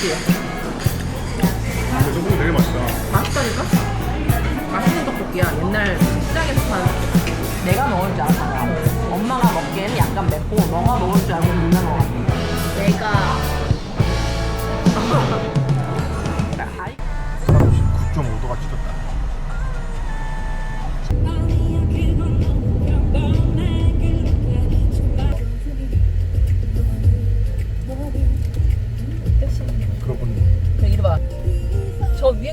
그렇지. 근데 떡볶이 되게 맛있다. 맛있다니까? 맛있는 떡볶이야. 옛날 시장에서 판 내가 먹을 줄 알았잖아. 엄마가 먹기에는 약간 맵고 너가 먹을 줄 알고 누나 먹어. 내가 39.5도가 찍혔다.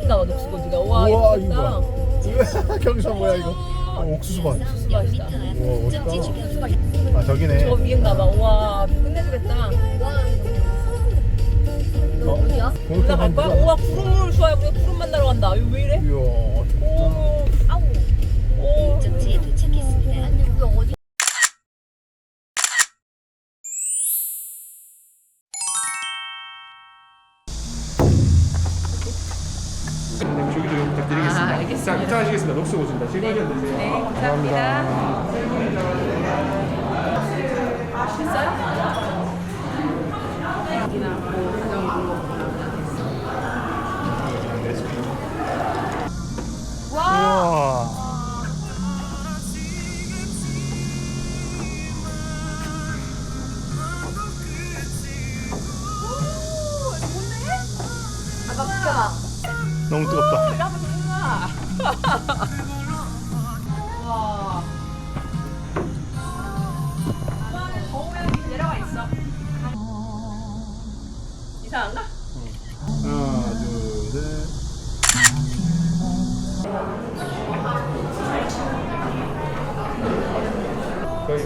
저 위엔가 봐 녹수고기가. 와 우와, 이거 이거 맛있다. 경사 뭐야 이거? 어, 옥수수 봐. 옥수수 맛있다. 와 멋있다. 아 저기네. 저 위엔가 봐. 와 끝내주겠다. 어? 올라갈 거야? 우와 구름을 좋아해. 우리 구름 만나러 간다. 이거 왜 이래? 이야 오. 아우. 오. 목적지에 도착했습니다. 어디 자, 입장하시겠습니다. 녹수 오신다. 실감이 드세요. 네 감사합니다. 됐어요? 여기나 뭐 가정 우와. 너무 뜨겁다. 와. 더우면 내려가 있어. 이상한가? 하나, 둘, 셋. 거의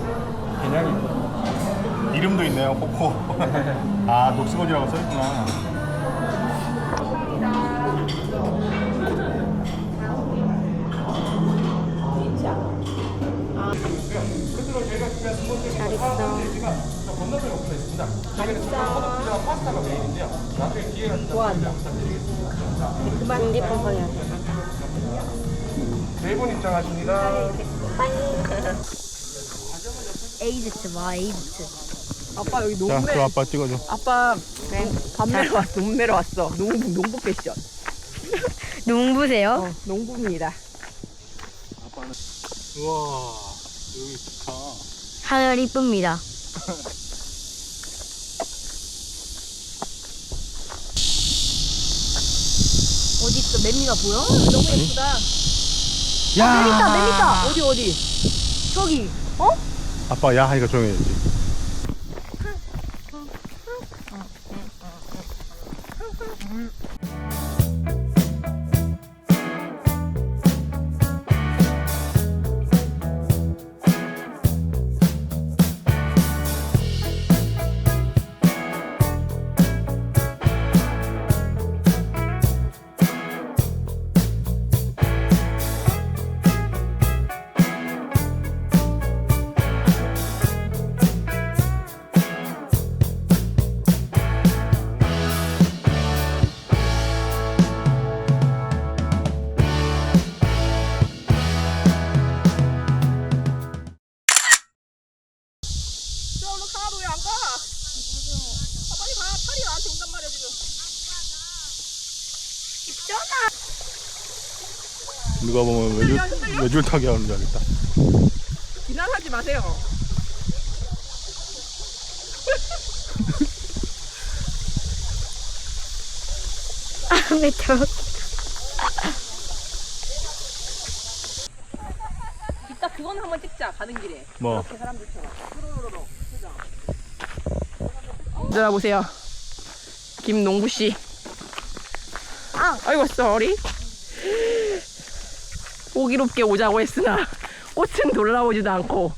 그냥 이름도 있네요, 코코. 아, 녹스건이라고 써있구나. 요. 나중에 기회가 된다면 부탁드리겠습니다. 핸드폰 방향. 네분 입장하십니다. 에이즈트 와 에이즈트. 아빠 여기 자. 그럼 아빠 찍어줘. 아빠 밤매러 왔어. 왔어. 농부 농부 패션. 농부세요? 어, 농부입니다. 우와, 여기 좋다. 하늘 이쁩니다. 어디 있어? 매미가 보여? 너무 예쁘다. 야! 매미다, 매미다. 어디 어디? 저기. 어? 아빠 야 하니까 조용해야지. 누가 보면 외줄, 외줄 타기 하는 줄 알겠다. 비난하지 마세요. 아, 왜 저? 이따 그거는 한번 찍자. 가는 길에. 뭐? 이렇게 사람들처럼. 자 보세요. 김농구 씨. 아, 아이고 쏘리. 호기롭게 오자고 했으나 꽃은 돌아오지도 않고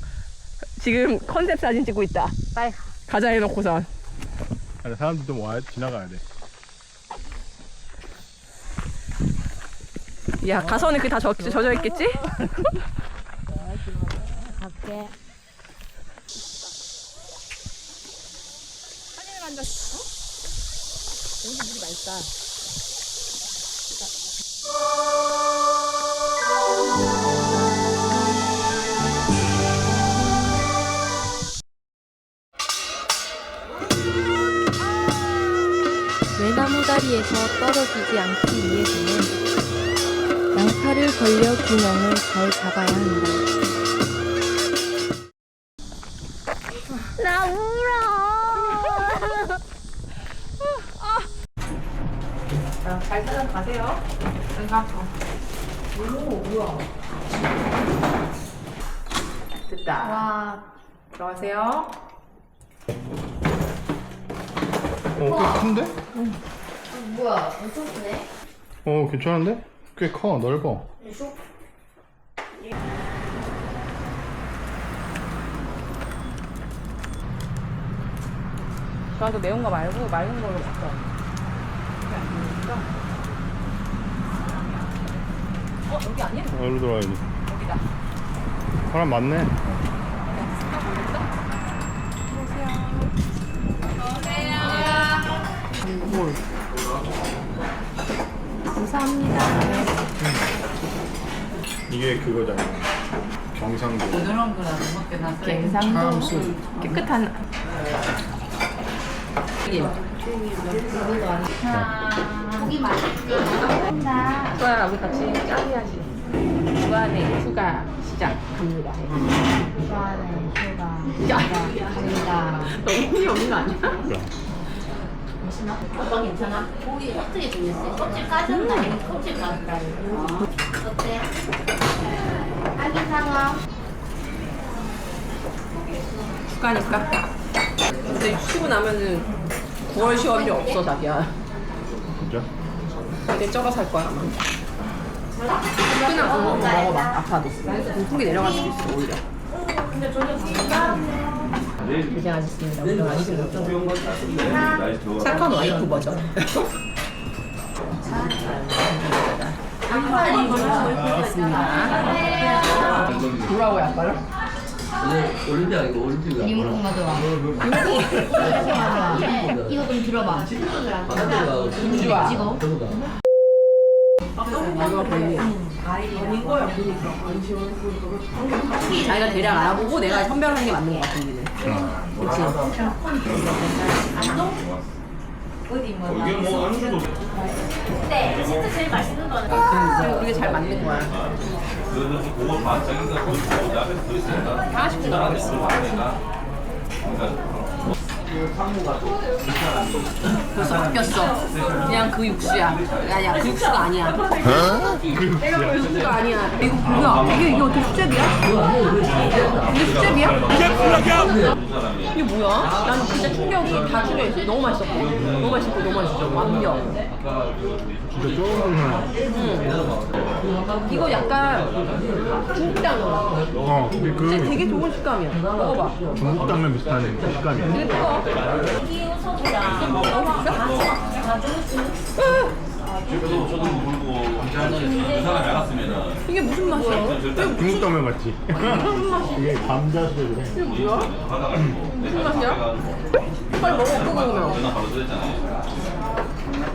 지금 컨셉 사진 찍고 있다. 빨리 가자 해놓고선. 아니, 사람들 좀 와야 지나가야 돼. 야 가서는 그다 젖어 있겠지? 갈게. 사진을 만져. 어? 여기 물이 맑다. 돗자리에서 떨어지지 않기 위해서는 양팔을 벌려 균형을 잘 잡아야 한다. 나 울어. 자, 잘 찾아가세요. 가. 오, 뭐야. 됐다. 와. 들어가세요. 어, 꽤 큰데? 뭐야? 엄청 크네. 어, 괜찮은데? 꽤 커, 넓어. 저한테 매운 거 말고 맑은 걸로 바꿔. 어, 여기 아니야? 어, 일로 들어와야지. 여기다. 사람 많네. 이게 그거잖아. 경상도. 갱상도 깨끗한 튀김. 고기 맛있지? 감사합니다. 수아 우리 같이 짱해야지. 주안의 휴가 시작합니다. 좋아하는 휴가. 야, 갑니다. 너무 힘이 없는 거 아니야? 오빠 괜찮아? 고기 어떻게 생겼어? 껍질 까졌나? 아니면 껍질 까졌나? 어때? 아기 상어. 휴가니까. 근데 쉬고 나면은 9월 10월이 없어 자기야. 진짜? 되게 쩔어 살 거야 아마. 그냥 그거 먹어봐 아파도. 공풍이 내려갈 수도 있어 오히려. 고생하셨습니다. 고생하셨습니다. 착한 와이프 버전. 됐습니다. 뭐라고 약발을? 올림피아 이거 올림피아 미국 가져와. 이거 좀 들어봐. 민주아. 찍어. 자기가 대략 알아보고 내가 선별하는 게 맞는 것 같은 기는. 그렇지. 네, 진짜 제일 맛있는 거는. 그게 잘 맞는 거야. 하나씩 주더라고. 벌써 바뀌었어. 그냥 그 육수야. 아니야, 그 육수가 아니야. 그 육수가 아니야. 이거 뭐야? 이게, 이게 어떻게 수제비야? 이게 수제비야? 이게 뭐야? 나는 진짜 충격이 다 충격이었어. 너무 맛있었고. 너무 맛있고, 너무 맛있어. 완벽. 이거 약간 중국 당면 같아. 어, 근데 진짜 그 되게 좋은 식감이야. 먹어봐. 중국 당면 비슷한 식감이야. 되게 뜨거워. 이게 무슨 맛이야? 중국 당면 같지? 이게 감자 수제비래. 이게 뭐야? 무슨 맛이야? 빨리 먹어, 끄고 그러면.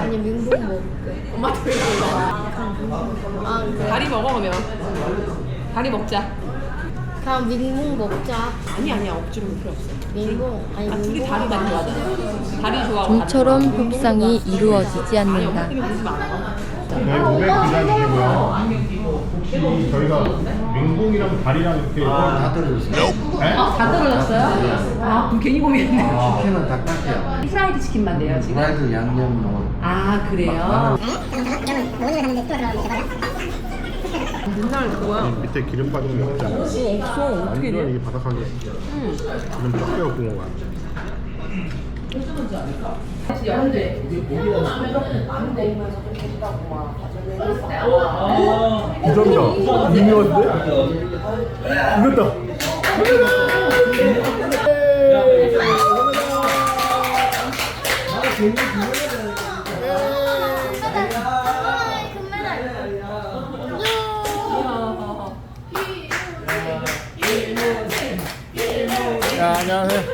아니, 민국 먹을게. 엄마한테 왜 그래? 다리 먹어, 그러면. 다리 먹자. 그럼 민국 먹자. 아니, 아니야. 억지로 필요 없어. 민국. 아니, 아, 둘이 민국. 다리 많이 좋아하잖아. 다리 좋아하고. 좀처럼 협상이 이루어지지 않는다. 때문에 마. 저희 500 기다리시고요. 혹시 저희가 민공이랑 다리랑 이렇게 다 떨어졌어요. 네? 다 떨어졌어요? 아, 그럼 괜히 고민했네. 치킨은 닭갈비야. 프라이드 치킨만 돼요, 지금? 프라이드 양념 넣어. 아, 그래요? 맨날 그거야. 밑에 기름 빠진 거 없잖아. 없어. 어떻게 완전 돼? 이게 바삭하게 응. 기름 쫙 빼고 구운 거야. 괜찮은지 아닐까? 연대. 이게 보기라는 안돼 맞아 그렇게 다고 막 과정에 아, 아, 아. 부정이다. 이겼다. 안녕하세요.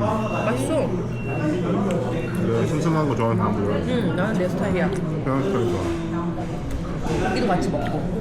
맛있어. 그 슴슴한 거 좋아하는 사람들. 응 나는 내 스타일이야. 그런 스타일 좋아. 고기도 같이 먹고.